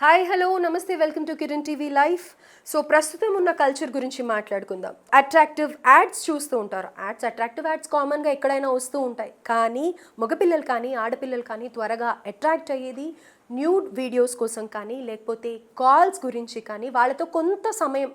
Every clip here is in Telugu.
హాయ్ హలో నమస్తే welcome to Kiran TV life so ప్రస్తుతం ఉన్న కల్చర్ గురించి మాట్లాడుకుందాం. అట్రాక్టివ్ యాడ్స్ చూస్తూ ఉంటారు. యాడ్స్ అట్రాక్టివ్ యాడ్స్ కామన్గా ఎక్కడైనా వస్తూ ఉంటాయి. కానీ మగపిల్లలు కానీ ఆడపిల్లలు కానీ త్వరగా అట్రాక్ట్ అయ్యేది న్యూడ్ వీడియోస్ కోసం కానీ లేకపోతే కాల్స్ గురించి కానీ వాళ్ళతో కొంత సమయం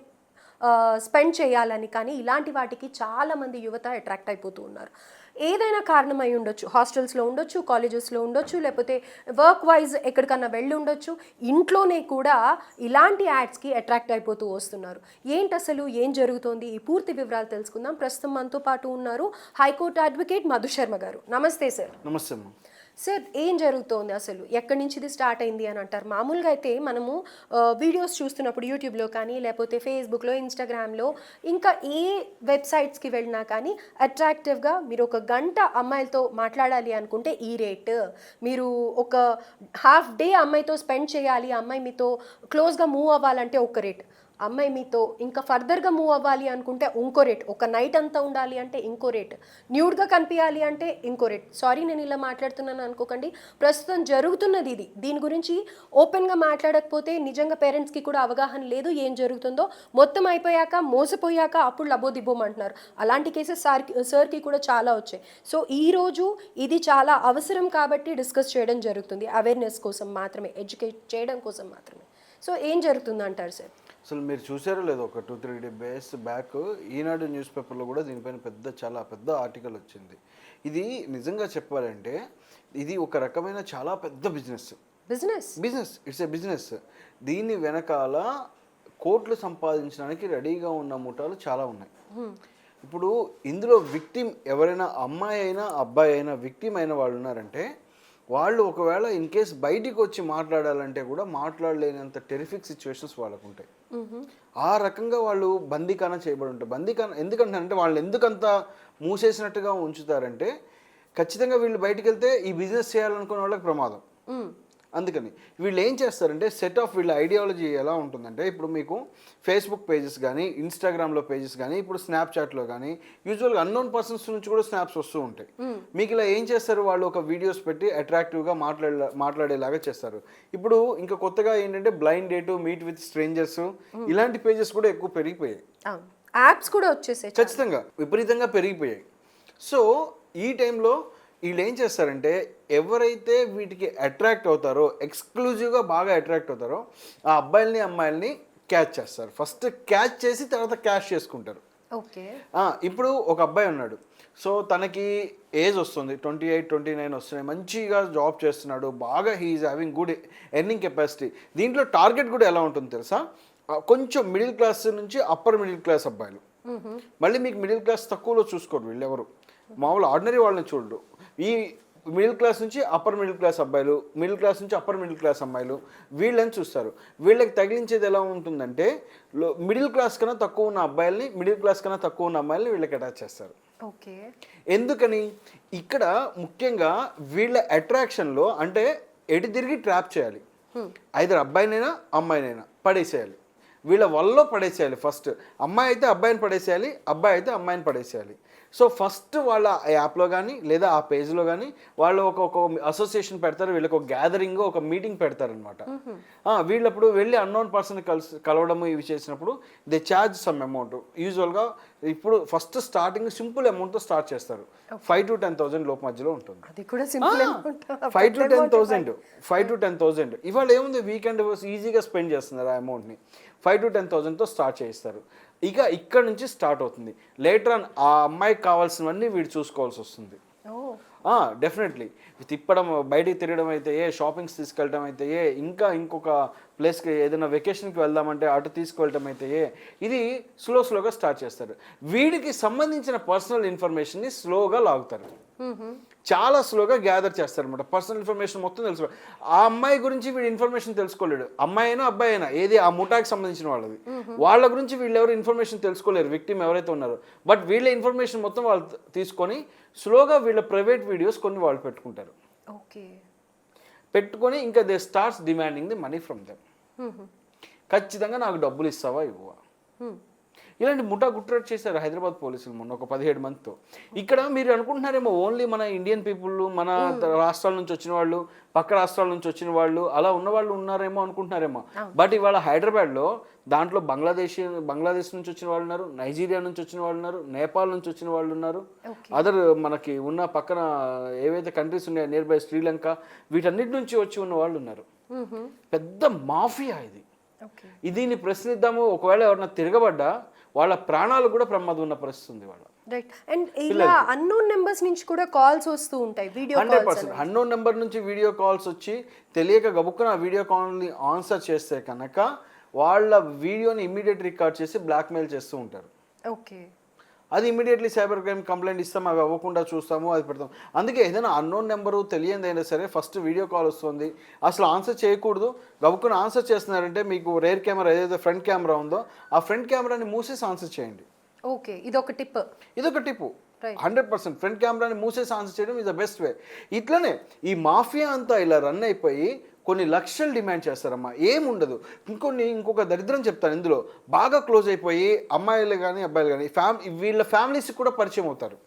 స్పెండ్ చేయాలని కానీ ఇలాంటి వాటికి చాలామంది యువత అట్రాక్ట్ అయిపోతూ ఉన్నారు. ఏదైనా కారణం ఉండొచ్చు. హాస్టల్స్లో ఉండొచ్చు కాలేజెస్లో ఉండొచ్చు లేకపోతే వర్క్ వైజ్ ఎక్కడికన్నా వెళ్ళి ఉండొచ్చు. ఇంట్లోనే కూడా ఇలాంటి యాడ్స్కి అట్రాక్ట్ అయిపోతూ వస్తున్నారు. ఏంటి అసలు? ఏం జరుగుతోంది? ఈ పూర్తి వివరాలు తెలుసుకుందాం. ప్రస్తుతం మనతో పాటు ఉన్నారు హైకోర్టు అడ్వకేట్ మధు శర్మ గారు. నమస్తే సార్. నమస్తే సార్ ఏం జరుగుతోంది అసలు? ఎక్కడి నుంచి ఇది స్టార్ట్ అయింది అని అంటారు. మామూలుగా అయితే మనము వీడియోస్ చూస్తున్నప్పుడు యూట్యూబ్లో కానీ లేకపోతే ఫేస్బుక్లో ఇన్స్టాగ్రామ్లో ఇంకా ఏ వెబ్సైట్స్కి వెళ్ళినా కానీ అట్రాక్టివ్గా మీరు ఒక గంట అమ్మాయిలతో మాట్లాడాలి అనుకుంటే ఈ రేట్. మీరు ఒక హాఫ్ డే అమ్మాయితో స్పెండ్ చేయాలి ఆ అమ్మాయి మీతో క్లోజ్గా మూవ్ అవ్వాలంటే ఒక రేట్. అమ్మాయి మీతో ఇంకా ఫర్దర్గా మూవ్ అవ్వాలి అనుకుంటే ఇంకో రేట్ ఒక నైట్ అంతా ఉండాలి అంటే ఇంకో రేట్ న్యూడ్గా కనిపించాలి అంటే ఇంకో రేట్ సారీ నేను ఇలా మాట్లాడుతున్నాను అనుకోకండి. ప్రస్తుతం జరుగుతున్నది ఇది. దీని గురించి ఓపెన్గా మాట్లాడకపోతే నిజంగా పేరెంట్స్కి కూడా అవగాహన లేదు ఏం జరుగుతుందో. మొత్తం అయిపోయాక మోసపోయాక అప్పుడు లబోదిబ్బోమంటున్నారు. అలాంటి కేసెస్ సార్కి సార్కి కూడా చాలా వచ్చాయి. సో ఈ రోజు ఇది చాలా అవసరం కాబట్టి డిస్కస్ చేయడం జరుగుతుంది. అవేర్నెస్ కోసం మాత్రమే ఎడ్యుకేట్ చేయడం కోసం మాత్రమే. సో ఏం జరుగుతుంది అంటారు సార్ అసలు మీరు చూసారో లేదో ఒక two three days back Eenadu news పేపర్లో కూడా దీనిపైన పెద్ద చాలా పెద్ద ఆర్టికల్ వచ్చింది. ఇది నిజంగా చెప్పాలంటే ఇది ఒక రకమైన చాలా పెద్ద business. Business? Business. It's a business. దీని వెనకాల కోట్లు సంపాదించడానికి రెడీగా ఉన్న ముఠాలు చాలా ఉన్నాయి. ఇప్పుడు ఇందులో విక్టిమ్ ఎవరైనా అమ్మాయి అయినా అబ్బాయి అయినా విక్టిమ్ అయిన వాళ్ళు ఉన్నారంటే వాళ్ళు ఒకవేళ ఇన్ కేస్ బయటికి వచ్చి మాట్లాడాలంటే కూడా మాట్లాడలేనంత టెరిఫిక్ సిచ్యువేషన్స్ వాళ్ళకు ఉంటాయి ఆ రకంగా వాళ్ళు బందీకాన చేయబడి ఉంటారు. బందీకాన ఎందుకంటే వాళ్ళు ఎందుకంత మూసేసినట్టుగా ఉంచుతారంటే ఖచ్చితంగా వీళ్ళు బయటికి వెళ్తే ఈ బిజినెస్ చేయాలనుకునే వాళ్ళకి ప్రమాదం. అందుకని వీళ్ళు ఏం చేస్తారంటే సెట్ ఆఫ్ వీళ్ళ ఐడియాలజీ ఎలా ఉంటుందంటే ఇప్పుడు మీకు ఫేస్బుక్ పేజెస్ కానీ ఇన్స్టాగ్రామ్లో పేజెస్ కానీ ఇప్పుడు స్నాప్చాట్లో కానీ యూజువల్గా అన్నోన్ పర్సన్స్ నుంచి కూడా స్నాప్స్ వస్తూ ఉంటాయి. మీకు ఇలా ఏం చేస్తారు? వాళ్ళు ఒక వీడియోస్ పెట్టి అట్రాక్టివ్గా మాట్లాడే మాట్లాడేలాగా చేస్తారు. ఇప్పుడు ఇంకా కొత్తగా ఏంటంటే blind date meet with strangers ఇలాంటి పేజెస్ కూడా ఎక్కువ పెరిగిపోయాయి. యాప్స్ కూడా వచ్చేసాయి ఖచ్చితంగా విపరీతంగా పెరిగిపోయాయి. సో ఈ టైంలో వీళ్ళు ఏం చేస్తారంటే ఎవరైతే వీటికి అట్రాక్ట్ అవుతారో ఎక్స్క్లూజివ్గా బాగా అట్రాక్ట్ అవుతారో ఆ అబ్బాయిల్ని అమ్మాయిల్ని క్యాచ్ చేస్తారు. ఫస్ట్ క్యాచ్ చేసి తర్వాత క్యాష్ చేసుకుంటారు. ఓకే. ఇప్పుడు ఒక అబ్బాయి ఉన్నాడు. సో తనకి ఏజ్ వస్తుంది. ట్వంటీ ఎయిట్ ట్వంటీ నైన్ వస్తున్నాయి. మంచిగా జాబ్ చేస్తున్నాడు. బాగా he's having good earning capacity దీంట్లో టార్గెట్ కూడా ఎలా ఉంటుంది తెలుసా? కొంచెం మిడిల్ క్లాస్ నుంచి అప్పర్ మిడిల్ క్లాస్ అబ్బాయిలు. మళ్ళీ మీకు మిడిల్ క్లాస్ తక్కువలో చూసుకోరు వీళ్ళు ఎవరు మామూలు ఆర్డినరీ వాళ్ళని చూడరు. ఈ మిడిల్ క్లాస్ నుంచి అప్పర్ మిడిల్ క్లాస్ అబ్బాయిలు మిడిల్ క్లాస్ నుంచి అప్పర్ మిడిల్ క్లాస్ అమ్మాయిలు వీళ్ళని చూస్తారు. వీళ్ళకి తగిలించేది ఎలా ఉంటుందంటే మిడిల్ క్లాస్ కన్నా తక్కువ ఉన్న అబ్బాయిల్ని మిడిల్ క్లాస్ కన్నా తక్కువ ఉన్న అమ్మాయిల్ని వీళ్ళకి అటాచ్ చేస్తారు. ఓకే. ఎందుకని? ఇక్కడ ముఖ్యంగా వీళ్ళ అట్రాక్షన్లో అంటే ఎటు తిరిగి ట్రాప్ చేయాలి. ఐదర్ అబ్బాయినైనా అమ్మాయినైనా పడేసేయాలి. వీళ్ళ వల్ల పడేసేయాలి ఫస్ట్. అమ్మాయి అయితే అబ్బాయిని పడేసేయాలి అబ్బాయి అయితే అమ్మాయిని పడేసేయాలి. సో ఫస్ట్ వాళ్ళ యాప్లో కానీ లేదా ఆ పేజ్లో కానీ వాళ్ళు ఒక ఒక అసోసియేషన్ పెడతారు వీళ్ళకి ఒక గ్యాదరింగ్ ఒక మీటింగ్ పెడతారనమాట వీళ్ళప్పుడు వెళ్ళి అన్నోన్ పర్సన్ కలిసి కలవడము ఇవి చేసినప్పుడు దే ఛార్జ్ సమ్ అమౌంట్ యూజువల్గా ఇప్పుడు ఫస్ట్ స్టార్టింగ్ సింపుల్ అమౌంట్తో స్టార్ట్ చేస్తారు. ఫైవ్ టు టెన్ థౌసండ్ లోపు మధ్యలో ఉంటుంది. అది కూడా simple five to ten thousand five to ten thousand ఇవాళ ఏముంది? వీకెండ్ ఈజీగా స్పెండ్ చేస్తున్నారు ఆ అమౌంట్ని ఫైవ్ టు టెన్ థౌసండ్తో స్టార్ట్ చేయిస్తారు. ఇక ఇక్కడ నుంచి స్టార్ట్ అవుతుంది. లేటర్ ఆన్ ఆ అమ్మాయికి కావాల్సినవన్నీ వీడు చూసుకోవాల్సి వస్తుంది. డెఫినెట్లీ తిప్పడం బయటికి తిరగడం అయితే ఏ షాపింగ్స్ తీసుకెళ్ళడం అయితే ఏ ఇంకా ఇంకొక ప్లేస్కి ఏదైనా వెకేషన్కి వెళ్దామంటే అటు తీసుకువెళ్ళటం అయితే ఇది స్లో స్లోగా స్టార్ట్ చేస్తారు. వీడికి సంబంధించిన పర్సనల్ ఇన్ఫర్మేషన్ని స్లోగా లాగుతారు. చాలా స్లోగా గ్యాదర్ చేస్తారు అనమాట పర్సనల్ ఇన్ఫర్మేషన్ మొత్తం తెలుసు. ఆ అమ్మాయి గురించి వీడు ఇన్ఫర్మేషన్ తెలుసుకోలేడు. అమ్మాయి అయినా అబ్బాయి అయినా ఏది ఆ ముఠాకి సంబంధించిన వాళ్ళది. వాళ్ళ గురించి వీళ్ళు ఎవరు ఇన్ఫర్మేషన్ తెలుసుకోలేరు. విక్టిమ్ ఎవరైతే ఉన్నారో. బట్ వీళ్ళ ఇన్ఫర్మేషన్ మొత్తం వాళ్ళు తీసుకొని స్లోగా వీళ్ళ ప్రైవేట్ వీడియోస్ కొన్ని వాళ్ళు పెట్టుకుంటారు. ఓకే. పెట్టుకొని ఇంకా they starts demanding the money from them. ఖచ్చితంగా నాకు డబ్బులు ఇస్తావా ఇవ్వవా? ఇలాంటి ముఠా గుట్రట్ చేశారు హైదరాబాద్ పోలీసులు మొన్న ఒక పదిహేడు మందితో. ఇక్కడ మీరు అనుకుంటున్నారేమో ఓన్లీ మన ఇండియన్ పీపుల్ మన రాష్ట్రాల నుంచి వచ్చిన వాళ్ళు పక్క రాష్ట్రాల నుంచి వచ్చిన వాళ్ళు అలా ఉన్న వాళ్ళు ఉన్నారేమో అనుకుంటున్నారేమో. బట్ ఇవాళ హైదరాబాద్లో దాంట్లో బంగ్లాదేశ్ బంగ్లాదేశ్ నుంచి వచ్చిన వాళ్ళు ఉన్నారు నైజీరియా నుంచి వచ్చిన వాళ్ళు ఉన్నారు నేపాల్ నుంచి వచ్చిన వాళ్ళు ఉన్నారు. అదర్ మనకి ఉన్న పక్కన ఏవైతే కంట్రీస్ ఉన్నాయో నియర్ బై శ్రీలంక వీటన్నిటి నుంచి వచ్చి ఉన్న వాళ్ళు ఉన్నారు. పెద్ద మాఫియా ఇది. దీన్ని ప్రశ్నిద్దాము ఒకవేళ ఎవరైనా తిరగబడ్డా వాళ్ళ ప్రాణాలు కూడా ప్రమాదం ఉన్న పరిస్థితి ఉంది వాళ్ళ. రైట్ అండ్ ఇలా అన్నోన్ నెంబర్స్ నుంచి కూడా కాల్స్ వస్తూ ఉంటాయి video hundred calls percent hundred number నుంచి వీడియో కాల్స్ వచ్చి తెలియక గబుక్కున ఆ వీడియో కాల్ని ఆన్సర్ చేస్తే కనుక వాళ్ళ వీడియోని ఇమీడియట్ రికార్డ్ చేసి బ్లాక్మెయిల్ చేస్తూ ఉంటారు. ఓకే అది ఇమీడియట్లీ సైబర్ క్రైమ్ కంప్లైంట్ ఇస్తాం అవి అవ్వకుండా చూస్తాము అది పెడతాం. అందుకే ఏదైనా అన్నోన్ నెంబరు తెలియనిది అయినా సరే ఫస్ట్ వీడియో కాల్ వస్తుంది. అసలు ఆన్సర్ చేయకూడదు. గబుక్కున ఆన్సర్ చేస్తున్నారంటే మీకు రేర్ కెమెరా ఏదైతే ఫ్రంట్ కెమెరా ఉందో ఆ ఫ్రంట్ కెమెరాని మూసేసి ఆన్సర్ చేయండి. ఓకే ఇది ఒక టిప్ ఇదొక Right. హండ్రెడ్ పర్సెంట్ ఫ్రంట్ కెమెరాని మూసేసి ఆన్సర్ చేయడం ఇస్ ద బెస్ట్ వే ఇట్లనే ఈ మాఫియా అంతా ఇలా రన్ అయిపోయి కొన్ని లక్షలు డిమాండ్ చేస్తారమ్మా. ఏముండదు. ఇంకొన్ని ఇంకొక దరిద్రం చెప్తాను ఇందులో. బాగా క్లోజ్ అయిపోయి అమ్మాయిలు కానీ అబ్బాయిలు కానీ ఫ్యామ్ వీళ్ళ ఫ్యామిలీస్కి కూడా పరిచయం అవుతారు.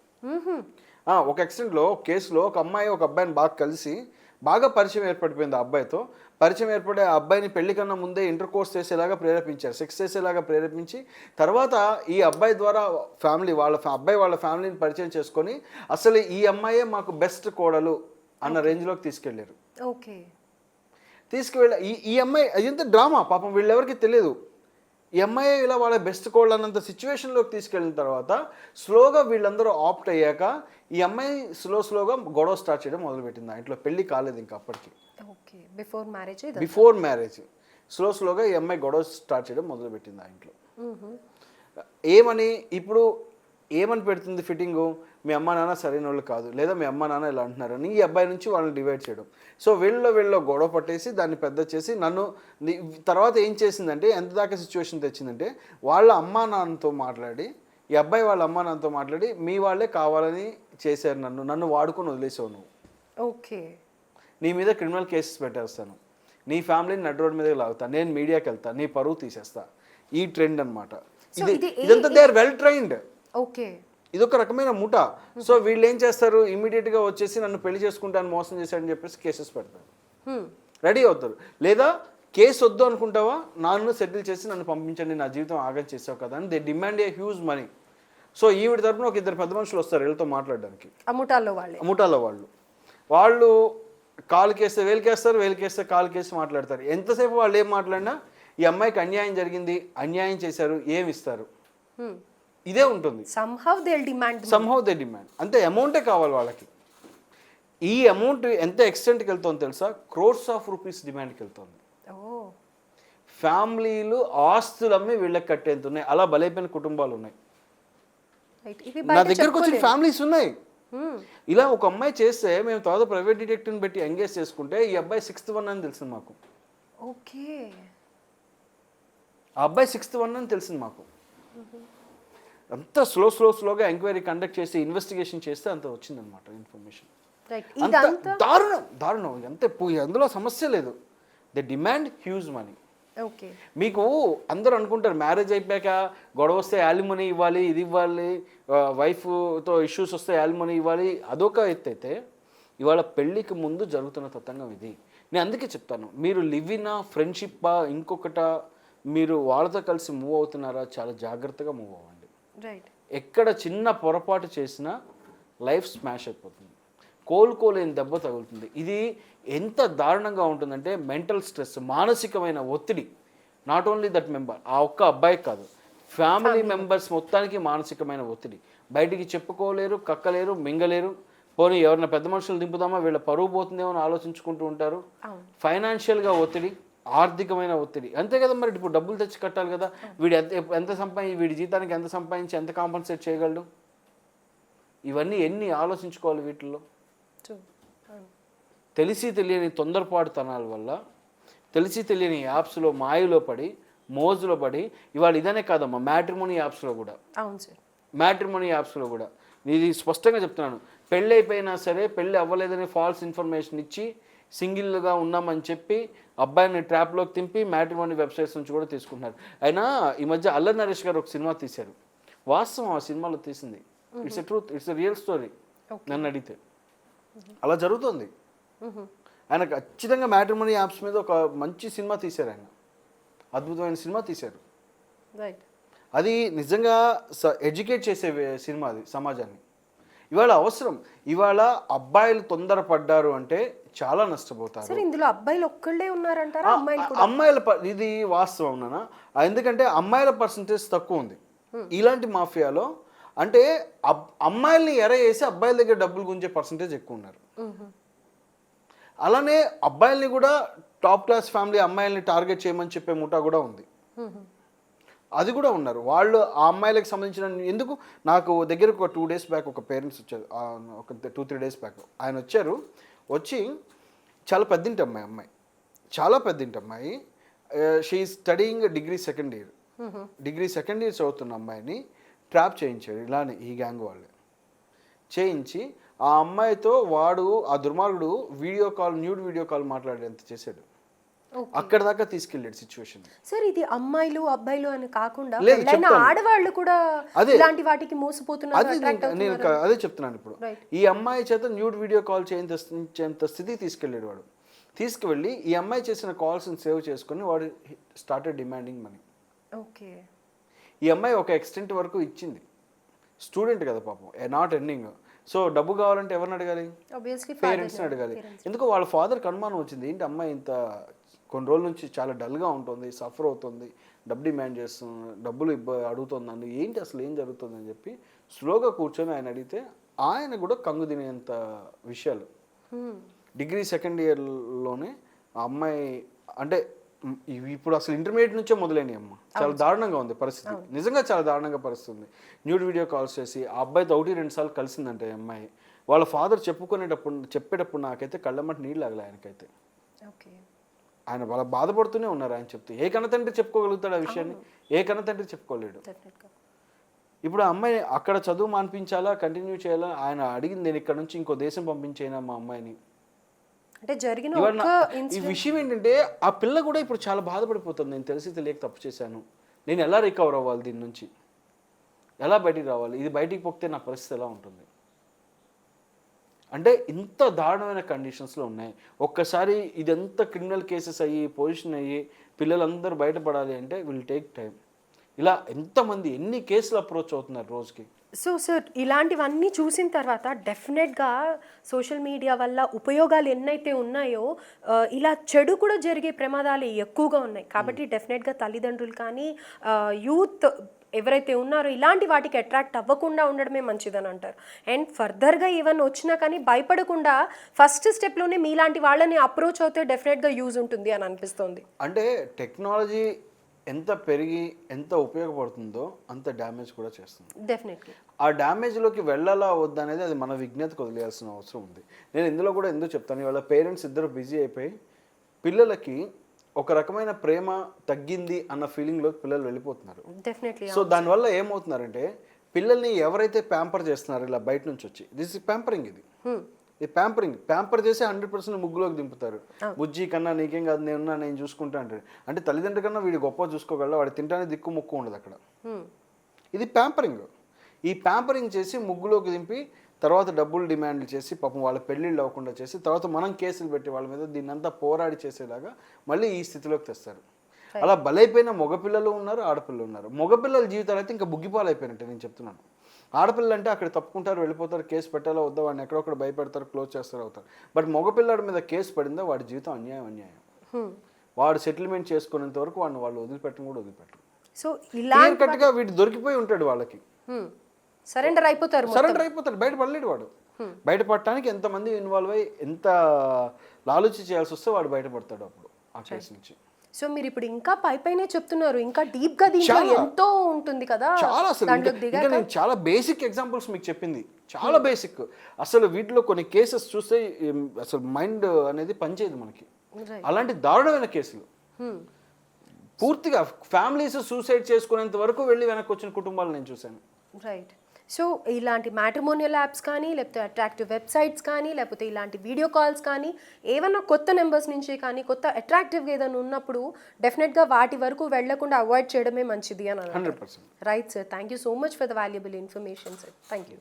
ఒక ఎక్స్టెంట్లో కేసులో ఒక అమ్మాయి ఒక అబ్బాయిని బాగా కలిసి బాగా పరిచయం ఏర్పడిపోయింది ఆ అబ్బాయితో. పరిచయం ఏర్పడే ఆ అబ్బాయిని పెళ్ళి కన్నా ముందే ఇంటర్ కోర్స్ చేసేలాగా ప్రేరేపించారు. సెక్స్ చేసేలాగా ప్రేరేపించి తర్వాత ఈ అబ్బాయి ద్వారా ఫ్యామిలీ వాళ్ళ అబ్బాయి వాళ్ళ ఫ్యామిలీని పరిచయం చేసుకొని అసలు ఈ అమ్మాయే మాకు బెస్ట్ కోడలు అన్న రేంజ్లోకి తీసుకెళ్ళారు. ఓకే. తీసుకువెళ్ళ ఈ ఈ అమ్మాయి అదంతా డ్రామా పాపం వీళ్ళెవరికి తెలియదు ఈ అమ్మాయి ఇలా వాళ్ళ బెస్ట్ కోల్డ్ అన్నంత సిచ్యువేషన్లోకి తీసుకెళ్ళిన తర్వాత స్లోగా వీళ్ళందరూ ఆప్ట్ అయ్యాక ఈ అమ్మాయి స్లో స్లోగా గొడవ స్టార్ట్ చేయడం మొదలుపెట్టింది. ఆ ఇంట్లో పెళ్ళి కాలేదు ఇంకా అప్పటికి. Okay. Before marriage before marriage. Slow స్లోగా ఈ అమ్మాయి గొడవ స్టార్ట్ చేయడం మొదలుపెట్టింది ఆ ఇంట్లో. ఏమని ఇప్పుడు ఏమని పెడుతుంది ఫిట్టింగు? మీ అమ్మ నాన్న సరైన వాళ్ళు కాదు. లేదా మీ అమ్మ నాన్న ఇలా అంటున్నారని ఈ అబ్బాయి నుంచి వాళ్ళని డివైడ్ చేయడం. సో వీళ్ళలో వీళ్ళలో గొడవ పట్టేసి దాన్ని పెద్ద చేసి నన్ను తర్వాత ఏం చేసిందంటే ఎంత దాకా సిచ్యువేషన్ తెచ్చిందంటే వాళ్ళ అమ్మా నాన్నతో మాట్లాడి ఈ అబ్బాయి వాళ్ళ అమ్మా నాన్నతో మాట్లాడి మీ వాళ్ళే కావాలని చేశారు నన్ను. నన్ను వాడుకొని వదిలేసావు నువ్వు. ఓకే. నీ మీద క్రిమినల్ కేసెస్ పెట్టేస్తాను. నీ ఫ్యామిలీని నడ్ రోడ్ మీద లాగుతా. నేను మీడియాకి వెళ్తా. నీ పరువు తీసేస్తా. ఈ ట్రెండ్ అనమాట ఇది ఇదంతా they are well trained okay. ఇది ఒక రకమైన ముఠ సో వీళ్ళు ఏం చేస్తారు? Immediate గా వచ్చేసి నన్ను పెళ్ళి చేసుకుంటాను మోసం చేశాడని చెప్పేసి కేసెస్ పెడతారు. రెడీ అవుతారు. లేదా కేసు వద్దు అనుకుంటావా? నన్ను సెటిల్ చేసి నన్ను పంపించండి నా జీవితం ఆగం చేసావు కదా అని. They demand a huge money so ఈవిడ తరపున ఒక ఇద్దరు పెద్ద మనుషులు వస్తారు వీళ్ళతో మాట్లాడడానికి. అమ్ముటాల్లో వాళ్ళే. ముఠాలో వాళ్ళు. వాళ్ళు కాలుకేస్తే వేలికేస్తారు వేలికేస్తే కాలుకేసి మాట్లాడతారు. ఎంతసేపు వాళ్ళు ఏం మాట్లాడినా ఈ అమ్మాయికి అన్యాయం జరిగింది అన్యాయం చేశారు ఏమి ఇస్తారు? ఇదే ఉంటుంది. Somehow they demand somehow they demand అంతే అమౌంటే కావాలి వాళ్ళకి? ఈ అమౌంట్ ఎంత ఎక్స్టెంట్కి వెళ్తుందో తెలుసా? క్రోర్స్ ఆఫ్ రూపీస్ డిమాండ్కి వెళ్తుంది. ఫ్యామిలీలు ఆస్తులు అమ్మి వీళ్ళకి కట్టేంత ఉన్నాయి. అలా బలైపోయిన కుటుంబాలు ఉన్నాయి. నా దగ్గరకు వచ్చిన. ఫ్యామిలీస్ ఉన్నాయి. Hmm. ఇలా ఒక అమ్మాయి చేస్తే మేము తర్వాత ప్రైవేట్ డిటెక్టివ్ని పెట్టి ఎంగేజ్ చేసుకుంటే ఈ అబ్బాయి సిక్స్త్ వన్ అని తెలిసింది మాకు. ఓకే ఆ అబ్బాయి సిక్స్త్ వన్ అని తెలిసింది మాకు. అంత స్లో స్లో స్లోగా ఎంక్వైరీ కండక్ట్ చేసి ఇన్వెస్టిగేషన్ చేస్తే అంత వచ్చిందనమాట ఇన్ఫర్మేషన్. అంత దారుణం దారుణం. ఎంత పోయి అందులో సమస్య లేదు. The demand huge money okay మీకు అందరూ అనుకుంటారు మ్యారేజ్ అయిపోయాక గొడవ వస్తే యాలిమనీ ఇవ్వాలి ఇది ఇవ్వాలి వైఫ్తో ఇష్యూస్ వస్తే యాలిమనీ ఇవ్వాలి అదొక ఎత్తు అయితే ఇవాళ పెళ్ళికి ముందు జరుగుతున్న తతంగం ఇది. నేను అందుకే చెప్తాను మీరు లివినా ఫ్రెండ్షిప్పా ఇంకొకట మీరు వాళ్ళతో కలిసి మూవ్ అవుతున్నారా చాలా జాగ్రత్తగా మూవ్ అవ్వండి. ఎక్కడ చిన్న పొరపాటు చేసినా లైఫ్ స్మాష్ అయిపోతుంది. కోలుకోలేని దెబ్బ తగులుతుంది. ఇది ఎంత దారుణంగా ఉంటుందంటే మెంటల్ స్ట్రెస్ మానసికమైన ఒత్తిడి. నాట్ ఓన్లీ దట్ మెంబర్ ఆ ఒక్క అబ్బాయి కాదు. ఫ్యామిలీ మెంబర్స్ మొత్తానికి మానసికమైన ఒత్తిడి. బయటికి చెప్పుకోలేరు కక్కలేరు మింగలేరు. పోనీ ఎవరైనా పెద్ద మనుషులు దింపుదామా? వీళ్ళ పరువు పోతుందేమో అని ఆలోచించుకుంటూ ఉంటారు. ఫైనాన్షియల్గా ఒత్తిడి. ఆర్థికమైన ఒత్తిడి. అంతే కదా మరి ఇప్పుడు డబ్బులు తెచ్చి కట్టాలి కదా. వీడు ఎంత ఎంత సంపాదించి వీడి జీతానికి ఎంత సంపాదించి ఎంత కాంపన్సేట్ చేయగలడు? ఇవన్నీ ఎన్ని ఆలోచించుకోవాలి వీటిల్లో. తెలిసి తెలియని తొందరపాటుతనాల వల్ల తెలిసి తెలియని యాప్స్లో మాయలో పడి మోజులో పడి ఇవాళ ఇదనే కాదమ్మా మ్యాట్రిమోనీ యాప్స్లో కూడా. అవును సార్. మ్యాట్రిమోనీ యాప్స్లో కూడా. ఇది స్పష్టంగా చెప్తున్నాను. పెళ్ళి అయిపోయినా సరే పెళ్ళి అవ్వలేదని ఫాల్స్ ఇన్ఫర్మేషన్ ఇచ్చి సింగిల్గా ఉన్నామని చెప్పి అబ్బాయిని ట్రాప్లోకి తింపి మ్యాట్రిమోనీ వెబ్సైట్స్ నుంచి కూడా తీసుకుంటున్నారు. అయినా ఈ మధ్య అల్లరి నరేష్ గారు ఒక సినిమా తీశారు. వాస్తవం ఆ సినిమాలో తీసింది. It's a truth it's a real story నన్ను అడిగితే. అలా జరుగుతుంది. ఆయన ఖచ్చితంగా మ్యాట్రిమోనీ యాప్స్ మీద ఒక మంచి సినిమా తీశారు ఆయన. అద్భుతమైన సినిమా తీశారు. రైట్ అది నిజంగా స ఎడ్యుకేట్ చేసే సినిమా అది సమాజాన్ని. ఇవాళ అవసరం. ఇవాళ అబ్బాయిలు తొందరపడ్డారు అంటే చాలా నష్టపోతారు. సరే ఇందులో అబ్బాయిలు ఒక్కళ్ళే ఉన్నారంటారా? అమ్మాయిలు ఇది వాస్తవం నాన్న. ఎందుకంటే అమ్మాయిల పర్సంటేజ్ తక్కువ ఉంది. ఇలాంటి మాఫియాలో అంటే అమ్మాయిల్ని ఎర వేసి అబ్బాయిల దగ్గర డబ్బులు గుంజే పర్సంటేజ్ ఎక్కువ ఉన్నారు. అలానే అబ్బాయిల్ని కూడా టాప్ క్లాస్ ఫ్యామిలీ అమ్మాయిల్ని టార్గెట్ చేయమని చెప్పే ముఠా కూడా ఉంది. అది కూడా ఉన్నారు. వాళ్ళు ఆ అమ్మాయిలకు సంబంధించిన ఎందుకు? నాకు దగ్గరకు ఒక టూ డేస్ బ్యాక్ ఒక పేరెంట్స్ వచ్చారు. ఒక టూ త్రీ డేస్ బ్యాక్ ఆయన వచ్చారు. వచ్చి చాలా పెద్దింటి అమ్మాయి అమ్మాయి. చాలా పెద్దింటి అమ్మాయి. She studying degree second year degree second year చదువుతున్న అమ్మాయిని ట్రాప్ చేయించాడు ఇలానే ఈ గ్యాంగ్ వాళ్ళు. చేయించి ఆ అమ్మాయితో వాడు ఆ దుర్మార్గుడు video call nude video call మాట్లాడేంత చేశాడు. అక్కడ దాకా తీసుకెళ్ళాడు సిచ్యువేషన్ సార్ ఇది అమ్మాయిలు అబ్బాయిలు అని కాకుండా. ఆడవాళ్ళు కూడా అదే. ఇలాంటి వాటికి మోసపోతున్నారు నేను- అదే చెప్తున్నాను ఇప్పుడు. ఈ అమ్మాయి చేత న్యూడ్ వీడియో కాల్ చేయించేంత స్థితికి తీసుకెళ్ళాడు వాడు. తీసుకువెళ్ళి ఈ అమ్మాయి చేసిన కాల్స్ని సేవ్ చేసుకొని వాడు స్టార్టెడ్ డిమాండింగ్ మనీ ఓకే ఈ అమ్మాయి ఒక ఎక్స్టెంట్ వరకు ఇచ్చింది. స్టూడెంట్ కదా పాపం. నాట్ ఎండింగ్ సో డబ్బు కావాలంటే ఎవరిని అడగాలి? పేరెంట్స్ని అడగాలి. ఎందుకు వాళ్ళ ఫాదర్కి అనుమానం వచ్చింది. ఏంటి అమ్మాయి ఇంత కొన్ని రోజుల నుంచి చాలా డల్గా ఉంటుంది సఫర్ అవుతుంది డబ్బు డిమాండ్ చేస్తుంది డబ్బులు ఇబ్బ అడుగుతుంది. నన్ను ఏంటి అసలు ఏం జరుగుతుంది అని చెప్పి స్లోగా కూర్చొని ఆయన అడిగితే ఆయన కూడా కంగు తినేంత విషయాలు. డిగ్రీ సెకండ్ ఇయర్లోనే ఆ అమ్మాయి అంటే ఇప్పుడు అసలు ఇంటర్మీడియట్ నుంచే మొదలైనవి అమ్మ. చాలా దారుణంగా ఉంది పరిస్థితి. నిజంగా చాలా దారుణంగా పరిస్థితి ఉంది న్యూడ్ వీడియో కాల్స్ చేసి ఆ అబ్బాయితో ఒకటి రెండు సార్లు కలిసిందంటే అమ్మాయి. వాళ్ళ ఫాదర్ చెప్పుకునేటప్పుడు చెప్పేటప్పుడు నాకైతే కళ్ళమ్మటి నీళ్ళు ఆగలే ఆయనకైతే. ఓకే. ఆయన వాళ్ళ బాధపడుతూనే ఉన్నారు ఆయన చెప్తే. ఏ కన్న తండ్రి చెప్పుకోగలుగుతాడు ఆ విషయాన్ని? ఏ కన్న తండ్రి చెప్పుకోలేడు. ఇప్పుడు ఆ అమ్మాయి అక్కడ చదువు మాన్పించాలా కంటిన్యూ చేయాలా? ఆయన అడిగింది నేను ఇక్కడ నుంచి ఇంకో దేశం పంపించేనా మా అమ్మాయిని? అంటే జరిగిన ఈ విషయం ఏంటంటే ఆ పిల్ల కూడా ఇప్పుడు చాలా బాధపడిపోతుంది. నేను తెలిసి తెలియక తప్పు చేశాను. నేను ఎలా రికవర్ అవ్వాలి దీని నుంచి? ఎలా బయటికి రావాలి? ఇది బయటికి పోతే నా పరిస్థితి ఎలా ఉంటుంది? అంటే ఇంత దారుణమైన కండిషన్స్లో ఉన్నాయి. ఒక్కసారి ఇదంతా క్రిమినల్ కేసెస్ అయ్యి పొజిషన్ అయ్యి పిల్లలందరూ బయటపడాలి అంటే విల్ టేక్ టైం ఇలా ఎంతమంది ఎన్ని కేసులు అప్రోచ్ అవుతున్నారు రోజుకి? సో సార్ ఇలాంటివన్నీ చూసిన తర్వాత డెఫినెట్గా సోషల్ మీడియా వల్ల ఉపయోగాలు ఎన్నైతే ఉన్నాయో ఆ, ఇలా చెడు కూడా జరిగే ప్రమాదాలు ఎక్కువగా ఉన్నాయి. కాబట్టి డెఫినెట్గా తల్లిదండ్రులు కానీ యూత్ ఎవరైతే ఉన్నారో ఇలాంటి వాటికి అట్రాక్ట్ అవ్వకుండా ఉండడమే మంచిదని అంటారు. అండ్ ఫర్దర్గా ఈవెన్ వచ్చినా కానీ భయపడకుండా ఫస్ట్ స్టెప్లోనే మీలాంటి వాళ్ళని అప్రోచ్ అవుతే డెఫినెట్గా యూజ్ ఉంటుంది అని అనిపిస్తుంది. అంటే టెక్నాలజీ ఎంత పెరిగి ఎంత ఉపయోగపడుతుందో అంత డ్యామేజ్ కూడా చేస్తుంది. డెఫినెట్లీ ఆ డ్యామేజ్లోకి వెళ్ళాలా వద్దా అనేది అది మన విజ్ఞతకు వదిలేయాల్సిన అవసరం ఉంది. నేను ఇందులో కూడా ఎందుకు చెప్తాను? ఇవాళ పేరెంట్స్ ఇద్దరు బిజీ అయిపోయి పిల్లలకి ఒక రకమైన ప్రేమ తగ్గింది అన్న ఫీలింగ్లోకి పిల్లలు వెళ్ళిపోతున్నారు. డెఫినెట్లీ సో దానివల్ల ఏమవుతున్నారంటే పిల్లల్ని ఎవరైతే ప్యాంపర్ చేస్తున్నారో ఇలా బయట నుంచి వచ్చి దిస్ ఇస్ ప్యాంపరింగ్ ఇది. ఇది ప్యాంపరింగ్ ప్యాంపర్ చేసి హండ్రెడ్ పర్సెంట్ ముగ్గులోకి దింపుతారు. బుజ్జి కన్నా నీకేం కాదు నేను నేను చూసుకుంటా అంటాడు అంటే తల్లిదండ్రుల కన్నా వీడు గొప్ప చూసుకోగలడు వాడు తింటానే దిక్కు ముక్కు ఉండదు అక్కడ. ఇది ప్యాంపరింగ్ ఈ ప్యాంపరింగ్ చేసి ముగ్గులోకి దింపి తర్వాత డబ్బులు డిమాండ్లు చేసి పాపం వాళ్ళ పెళ్ళిళ్ళు అవ్వకుండా చేసి తర్వాత మనం కేసులు పెట్టి వాళ్ళ మీద దీన్నంతా పోరాడి చేసేలాగా మళ్ళీ ఈ స్థితిలోకి తెస్తారు. అలా బలైపోయిన మగపిల్లలు ఉన్నారు ఆడపిల్లలు ఉన్నారు. మగపిల్లల జీవితాలు అయితే ఇంకా బుగ్గిపాలు అయిపోయినట్టే నేను చెప్తున్నాను. ఆడపిల్లలు అంటే అక్కడ తప్పుకుంటారు వెళ్ళిపోతారు కేసు పెట్టాలో వద్దా వాడిని ఎక్కడొక్కడ భయపెడతారు క్లోజ్ చేస్తారు అవుతారు. బట్ మగపిల్లాడి మీద కేసు పడిందో వాడి జీవితం అన్యాయం అన్యాయం. వాడు సెటిల్మెంట్ చేసుకునేంత వరకు వాడిని వాళ్ళు వదిలిపెట్టడం కూడా వదిలిపెట్టరు సో ఇలా వీడు దొరికిపోయి ఉంటాడు వాళ్ళకి. సరెండర్ అయిపోతారు. సరెండర్ అయిపోతాడు. బయట పడలేడు వాడు. బయటపడటానికి ఎంతమంది ఇన్వాల్వ్ అయ్యి ఎంత లాలూచి చేయాల్సి వస్తే వాడు బయటపడతాడు అప్పుడు ఆ కేసు నుంచి. సో మీరు ఇప్పుడు ఇంకా పై పైనే చెప్తున్నారు. ఇంకా డీప్గా దీంట్లో. ఎంతో ఉంటుంది కదా. చాలా ఇంకా- నేను చాలా బేసిక్ ఎగ్జాంపుల్స్ మీకు చెప్పింది. చాలా బేసిక్ అసలు వీటిలో కొన్ని కేసెస్ చూస్తే అసలు మైండ్ అనేది పనిచేయదు మనకి. అలాంటి దారుణమైన కేసులు. పూర్తిగా ఫ్యామిలీస్ సూసైడ్ చేసుకునేంత వరకు వెళ్ళి వెనక్కి వచ్చిన కుటుంబాలు నేను చూశాను. రైట్ సో ఇలాంటి మ్యాట్రిమోనియల్ యాప్స్ కానీ లేకపోతే అట్రాక్టివ్ వెబ్సైట్స్ కానీ లేకపోతే ఇలాంటి వీడియో కాల్స్ కానీ ఏమన్నా కొత్త నెంబర్స్ నుంచి కానీ కొత్త అట్రాక్టివ్గా ఏదైనా ఉన్నప్పుడు డెఫినెట్గా వాటి వరకు వెళ్ళకుండా అవాయిడ్ చేయడమే మంచిది అని percent. Right sir. Thank you so much for the valuable information sir. Thank you